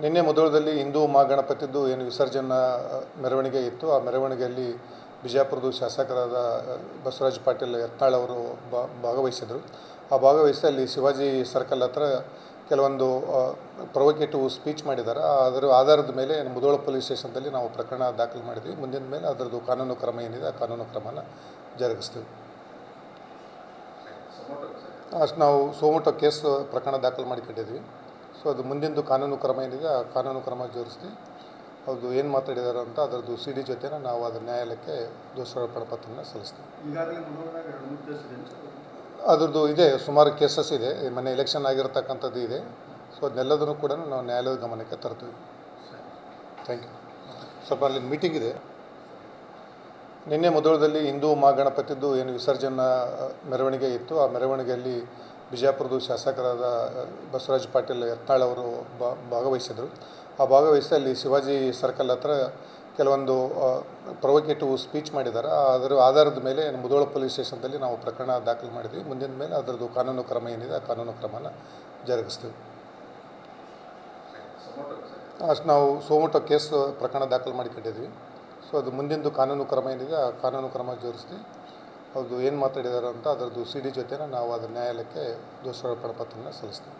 ನಿನ್ನೆ ಮೊದಲದಲ್ಲಿ ಹಿಂದೂ ಮಹಾಗಣಪತಿದ್ದು ಏನು ವಿಸರ್ಜನಾ ಮೆರವಣಿಗೆ ಇತ್ತು. ಆ ಮೆರವಣಿಗೆಯಲ್ಲಿ ಬಿಜಾಪುರದ ಶಾಸಕರಾದ ಬಸವರಾಜ್ ಪಾಟೀಲ್ ಯತ್ನಾಳ್ ಅವರು ಬಾ- ಭಾಗವಹಿಸಿದರು. ಆ ಭಾಗವಹಿಸಿ ಅಲ್ಲಿ ಶಿವಾಜಿ ಸರ್ಕಲ್ ಹತ್ರ ಕೆಲವೊಂದು ಪ್ರೊವೊಕೇಟಿವ್ ಸ್ಪೀಚ್ ಮಾಡಿದ್ದಾರೆ. ಅದರ ಆಧಾರದ ಮೇಲೆ ಮುದೋಳ ಪೊಲೀಸ್ ಸ್ಟೇಷನ್ದಲ್ಲಿ ನಾವು ಪ್ರಕರಣ ದಾಖಲು ಮಾಡಿದ್ವಿ. ಮುಂದಿನ ಮೇಲೆ ಅದರದ್ದು ಕಾನೂನು ಕ್ರಮ ಏನಿದೆ ಆ ಕಾನೂನು ಕ್ರಮನ ಜರುಗಿಸ್ತೀವಿ. ಅಷ್ಟು ನಾವು ಸೋಮೋಟೋ ಕೇಸ್ ಪ್ರಕರಣ ದಾಖಲು ಮಾಡಿಕೊಂಡಿದ್ವಿ ಸೊ ಅದು ಮುಂದಿಂದು ಕಾನೂನು ಕ್ರಮ ಏನಿದೆ ಆ ಕಾನೂನು ಕ್ರಮ ಜೋಡಿಸ್ತೀವಿ ಅದು ಏನು ಮಾತಾಡಿದ್ದಾರೆ ಅಂತ ಅದರದ್ದು ಸಿ ಡಿ ಜೊತೆನ ನಾವು ಅದರ ನ್ಯಾಯಾಲಯಕ್ಕೆ ದೋಷಾರೋಪಣ ಪತ್ರನ ಸಲ್ಲಿಸ್ತೀವಿ. ಅದರದ್ದು ಇದೆ ಸುಮಾರು ಕೇಸಸ್ ಇದೆ. ಮೊನ್ನೆ ಎಲೆಕ್ಷನ್ ಆಗಿರತಕ್ಕಂಥದ್ದು ಇದೆ. ಸೊ ಅದನ್ನೆಲ್ಲದನ್ನು ಕೂಡ ನಾವು ನ್ಯಾಯಾಲಯದ ಗಮನಕ್ಕೆ ತರ್ತೀವಿ. ಥ್ಯಾಂಕ್ ಯು ಸ್ವಲ್ಪ ಅಲ್ಲಿ ಮೀಟಿಂಗ್ ಇದೆ. ನಿನ್ನೆ ಮೊದಲದಲ್ಲಿ ಹಿಂದೂ ಮಹಾಗಣಪತಿದ್ದು ಏನು ವಿಸರ್ಜನಾ ಮೆರವಣಿಗೆ ಇತ್ತು. ಆ ಮೆರವಣಿಗೆಯಲ್ಲಿ ಬಿಜಾಪುರದ ಶಾಸಕರಾದ ಬಸವರಾಜ್ ಪಾಟೀಲ್ ಯತ್ನಾಳ್ ಅವರು ಭಾಗವಹಿಸಿದರು. ಆ ಭಾಗವಹಿಸಿ ಅಲ್ಲಿ ಶಿವಾಜಿ ಸರ್ಕಲ್ ಹತ್ರ ಕೆಲವೊಂದು ಪ್ರೊವೊಕೇಟಿವ್ ಸ್ಪೀಚ್ ಮಾಡಿದ್ದಾರೆ. ಅದರ ಆಧಾರದ ಮೇಲೆ ಮುದೋಳ ಪೊಲೀಸ್ ಸ್ಟೇಷನ್ದಲ್ಲಿ ನಾವು ಪ್ರಕರಣ ದಾಖಲು ಮಾಡಿದ್ವಿ. ಮುಂದಿನ ಮೇಲೆ ಅದರದ್ದು ಕಾನೂನು ಕ್ರಮ ಏನಿದೆ ಆ ಕಾನೂನು ಕ್ರಮನ ಜರುಗಿಸ್ತೀವಿ. ಅಷ್ಟು ನಾವು ಸೋಮೋಟೋ ಕೇಸ್ ಪ್ರಕರಣ ದಾಖಲು ಮಾಡಿಕೊಂಡಿದ್ವಿ ಸೊ ಅದು ಮುಂದಿನದು ಕಾನೂನು ಕ್ರಮ ಏನಿದೆ ಆ ಕಾನೂನು ಕ್ರಮ ಜೋಡಿಸ್ತೀವಿ ಅದು ಏನು ಮಾತಾಡಿದ್ದಾರೆ ಅಂತ ಅದರದ್ದು ಸಿ ಡಿ ಜೊತೆನ ನಾವು ಅದರ ನ್ಯಾಯಾಲಯಕ್ಕೆ ದೋಷಾರೋಪಣ ಪತ್ರನ ಸಲ್ಲಿಸ್ತೀವಿ.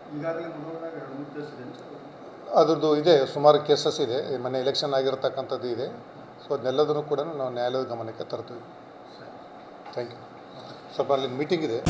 ಅದರದ್ದು ಇದೆ ಸುಮಾರು ಕೇಸಸ್ ಇದೆ ಮೊನ್ನೆ ಎಲೆಕ್ಷನ್ ಆಗಿರತಕ್ಕಂಥದ್ದು ಇದೆ. ಸೊ ಅದನ್ನೆಲ್ಲದನ್ನು ಕೂಡ ನಾವು ನ್ಯಾಯಾಲಯದ ಗಮನಕ್ಕೆ ತರ್ತೀವಿ. ಥ್ಯಾಂಕ್ ಯು ಸ್ವಲ್ಪ ಅಲ್ಲಿ ಮೀಟಿಂಗ್ ಇದೆ.